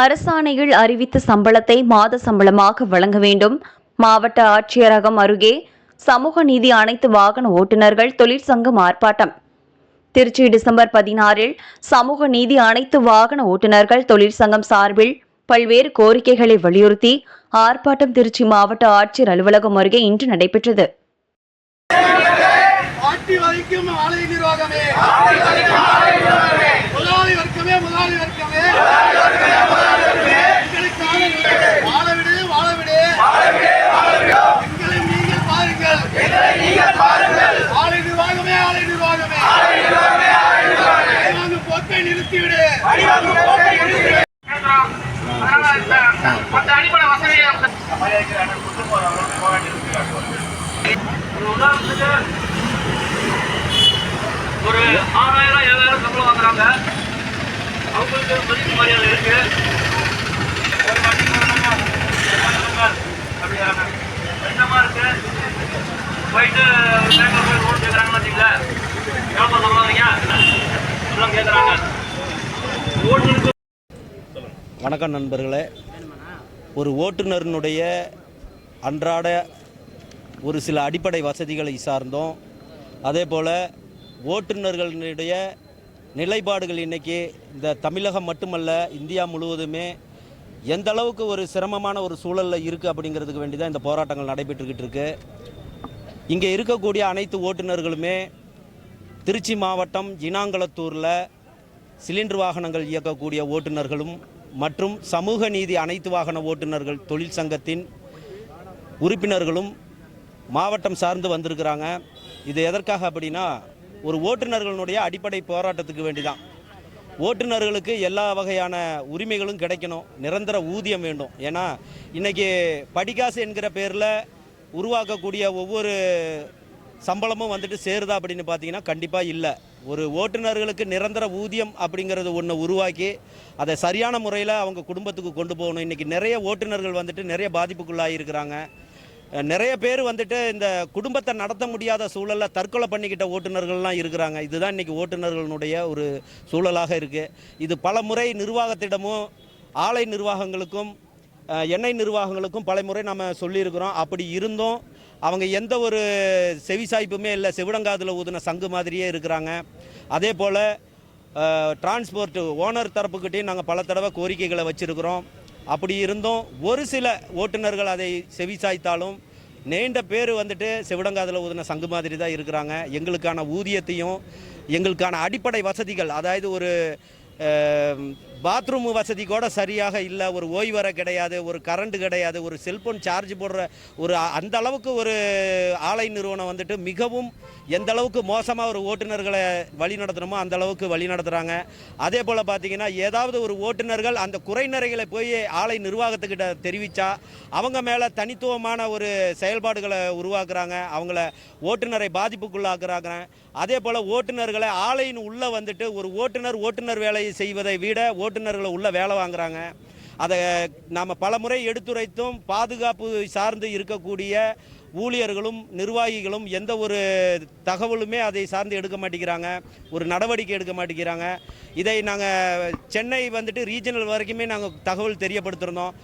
அரசாணையில் அறிவித்த சம்பளத்தை மாத சம்பளமாக வழங்க வேண்டும். மாவட்ட ஆட்சியரகம் அருகே சமூக நீதி அனைத்து வாகன ஓட்டுநர்கள் தொழிற்சங்கம் ஆர்ப்பாட்டம். திருச்சி டிசம்பர் பதினாறில் சமூக நீதி அனைத்து வாகன ஓட்டுநர்கள் தொழிற்சங்கம் சார்பில் பல்வேறு கோரிக்கைகளை வலியுறுத்தி ஆர்ப்பாட்டம் திருச்சி மாவட்ட ஆட்சியர் அலுவலகம் அருகே இன்று நடைபெற்றது. முதலாளி வர்க்கமே முதலாளி வர்க்கம். பாருங்கள் ஒரு ஒரு ஆறாயிரம் ஏழாயிரம் சம்பளம் வாங்குறாங்க. அவங்களுக்கு மதிப்பு இருக்கு. ஒரு வண்டி அப்படியா என்னமா இருக்கு? போயிட்டு பேங்க்ல போய் லோன் கேட்குறாங்கன்னு எவ்வளோ சொல்லுவாங்க எல்லாம் கேட்குறாங்க ஓட்டுநருக்கு வணக்கம் நண்பர்களே. ஒரு ஓட்டுநரினுடைய அன்றாட ஒரு சில அடிப்படை வசதிகளை சார்ந்தோம். அதே போல் ஓட்டுநர்களுடைய நிலைப்பாடுகள் இன்றைக்கி இந்த தமிழகம் மட்டுமல்ல இந்தியா முழுவதுமே எந்த அளவுக்கு ஒரு சிரமமான ஒரு சூழலில் இருக்குது அப்படிங்கிறதுக்கு வேண்டி தான் இந்த போராட்டங்கள் நடைபெற்றுக்கிட்டு இருக்கு. இங்கே இருக்கக்கூடிய அனைத்து ஓட்டுநர்களுமே திருச்சி மாவட்டம் இனாங்குளத்தூரில் சிலிண்டர் வாகனங்கள் இயக்கக்கூடிய ஓட்டுநர்களும் மற்றும் சமூக நீதி அனைத்து வாகன ஓட்டுநர்கள் தொழிற்சங்கத்தின் உறுப்பினர்களும் மாவட்டம் சார்ந்து வந்திருக்கிறாங்க. இது எதற்காக அப்படின்னா ஒரு ஓட்டுநர்களுடைய அடிப்படை போராட்டத்துக்கு வேண்டிதான். ஓட்டுநர்களுக்கு எல்லா வகையான உரிமைகளும் கிடைக்கணும். நிரந்தர ஊதியம் வேண்டும். ஏன்னா இன்றைக்கி படிகாசு என்கிற பேரில் உருவாக்கக்கூடிய ஒவ்வொரு சம்பளமும் வந்துட்டு சேருதா அப்படின்னு பார்த்தீங்கன்னா கண்டிப்பாக இல்லை. ஒரு ஓட்டுநர்களுக்கு நிரந்தர ஊதியம் அப்படிங்கிறது ஒன்று உருவாக்கி அதை சரியான முறையில் அவங்க குடும்பத்துக்கு கொண்டு போகணும். இன்றைக்கி நிறைய ஓட்டுநர்கள் வந்துட்டு நிறைய பாதிப்புக்குள்ளாகி இருக்கிறாங்க நிறைய பேர் வந்துட்டு இந்த குடும்பத்தை நடத்த முடியாத சூழலில் தற்கொலை பண்ணிக்கிட்ட ஓட்டுநர்கள்லாம் இருக்கிறாங்க. இதுதான் இன்றைக்கி ஓட்டுநர்களுடைய ஒரு சூழலாக இருக்குது இது பல முறை நிர்வாகத்திடமும் ஆலை நிர்வாகங்களுக்கும் எண்ணெய் நிர்வாகங்களுக்கும் பல முறை நம்ம சொல்லியிருக்கிறோம். அப்படி இருந்தும் அவங்க எந்த ஒரு செவிசாய்ப்புமே இல்லை செவிடங்காதில் ஊதின சங்கு மாதிரியே இருக்கிறாங்க. அதே போல் டிரான்ஸ்போர்ட் ஓனர் தரப்புக்கிட்டேயும் நாங்கள் பல தடவை கோரிக்கைகளை வச்சுருக்கிறோம். அப்படி இருந்தும் ஒரு சில ஓட்டுநர்கள் அதை செவிசாய்த்தாலும் நீண்ட பேர் வந்துட்டு செவிடங்காதில் ஊதின சங்கு மாதிரி தான் இருக்கிறாங்க. எங்களுக்கான ஊதியத்தையும் எங்களுக்கான அடிப்படை வசதிகள் அதாவது ஒரு பாத்ரூம் வசதி கூட சரியாக இல்லை ஒரு ஓய்வறை கிடையாது ஒரு கரண்ட் கிடையாது ஒரு செல்ஃபோன் சார்ஜ் போடுற ஒரு அந்த அளவுக்கு ஒரு ஆலை நிறுவனம் வந்துட்டு மிகவும் எந்த அளவுக்கு மோசமாக ஒரு ஓட்டுநர்களை வழி நடத்தணுமோ அந்த அளவுக்கு வழி நடத்துகிறாங்க அதே போல் பார்த்தீங்கன்னா ஏதாவது ஒரு ஓட்டுநர்கள் அந்த குறைநிறைகளை போய் ஆலை நிர்வாகத்துக்கிட்ட தெரிவித்தா அவங்க மேலே தனித்துவமான ஒரு செயல்பாடுகளை உருவாக்குறாங்க அவங்கள ஓட்டுநரை பாதிப்புக்குள்ளாக்குறாங்க. அதே போல் ஓட்டுநர்களை ஆலையின் உள்ளே வந்துட்டு ஒரு ஓட்டுநர் ஓட்டுநர் வேலையை செய்வதை விட ஓட்டு ஓட்டுநர்களை உள்ள வேலை வாங்குறாங்க. அதை நாம் பலமுறை எடுத்துரைத்தும் பாதுகாப்பு சார்ந்து இருக்கக்கூடிய ஊழியர்களும் நிர்வாகிகளும் எந்த ஒரு தகவலுமே அதை சார்ந்து எடுக்க மாட்டேங்கிறாங்க. ஒரு நடவடிக்கை எடுக்க மாட்டேங்கிறாங்க. இதை நாங்கள் சென்னை வந்துட்டு ரீஜனல் வரைக்குமே நாங்கள் தகவல் தெரியப்படுத்திருந்தோம்.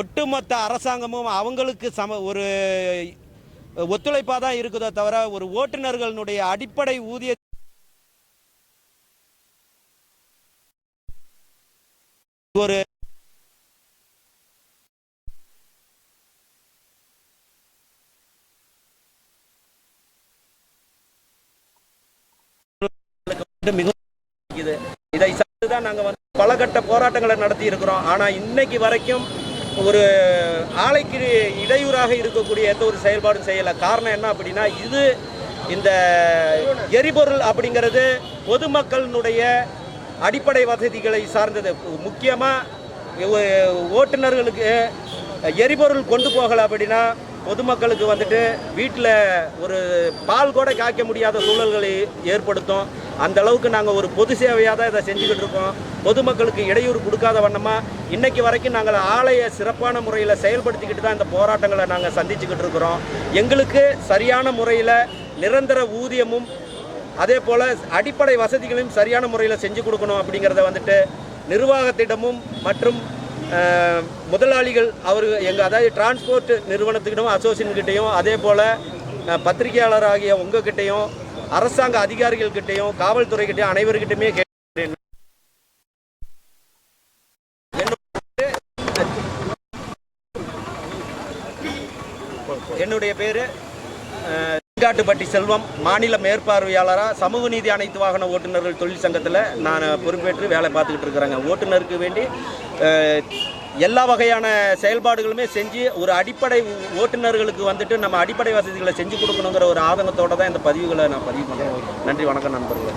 ஒட்டுமொத்த அரசாங்கமும் அவங்களுக்கு சம ஒரு ஒத்துழைப்பாக தான் இருக்குதோ தவிர ஒரு ஓட்டுநர்களுடைய அடிப்படை ஊதிய ஒரு மிகவும் இதை சார்ந்து தான் வந்து பல கட்ட போராட்டங்களை நடத்தி இருக்கிறோம் ஆனா இன்னைக்கு வரைக்கும் ஒரு ஆலைக்கு இடையூறாக இருக்கக்கூடிய எந்த ஒரு செயல்பாடும் செய்யலை. காரணம் என்ன அப்படின்னா இது இந்த எரிபொருள் அப்படிங்கிறது பொதுமக்களினுடைய அடிப்படை வசதிகளை சார்ந்தது. முக்கியமாக ஓட்டுநர்களுக்கு எரிபொருள் கொண்டு போகலை அப்படின்னா பொதுமக்களுக்கு வந்துட்டு வீட்டில் ஒரு பால் கூட காய்க்க முடியாத சூழல்களை ஏற்படுத்தும். அந்த அளவுக்கு நாங்கள் ஒரு பொது சேவையாக தான் இதை செஞ்சுக்கிட்டு இருக்கோம். பொதுமக்களுக்கு இடையூறு கொடுக்காத வண்ணமாக இன்றைக்கு வரைக்கும் நாங்கள் ஆலையை சிறப்பான முறையில் செயல்படுத்திக்கிட்டு தான் இந்த போராட்டங்களை நாங்கள் சந்திச்சுக்கிட்டு இருக்கிறோம். எங்களுக்கு சரியான முறையில் நிரந்தர ஊதியமும் அதே போல் அடிப்படை வசதிகளையும் சரியான முறையில் செஞ்சு கொடுக்கணும் அப்படிங்கிறத வந்துட்டு நிர்வாகத்திடமும் மற்றும் முதலாளிகள் அவர் எங்கள் அதாவது டிரான்ஸ்போர்ட் நிறுவனத்துக்கிட்டும் அசோசியன்கிட்டையும் அதே போல் பத்திரிகையாளராகிய உங்ககிட்டையும் அரசாங்க அதிகாரிகள்கிட்டையும் காவல்துறைகிட்டையும் அனைவர்கிட்டையுமே கேட்கிறேன் என்னுடைய பேர் காட்டுப்பட்டி செல்வம் மாநில மேற்பார்வையாளராக சமூக நீதி அனைத்து வாகன ஓட்டுநர்கள் தொழில் சங்கத்தில் நான் பொறுப்பேற்று வேலை பார்த்துக்கிட்டு இருக்கிறேங்க. ஓட்டுநருக்கு வேண்டி எல்லா வகையான செயல்பாடுகளுமே செஞ்சு ஒரு அடிப்படை ஓட்டுநர்களுக்கு வந்துட்டு நம்ம அடிப்படை வசதிகளை செஞ்சு கொடுக்கணுங்கிற ஒரு ஆதங்கத்தோடு தான் இந்த பதிவுகளை நான் பதிவு பண்ணுறேன் நன்றி வணக்கம் நண்பர்களே.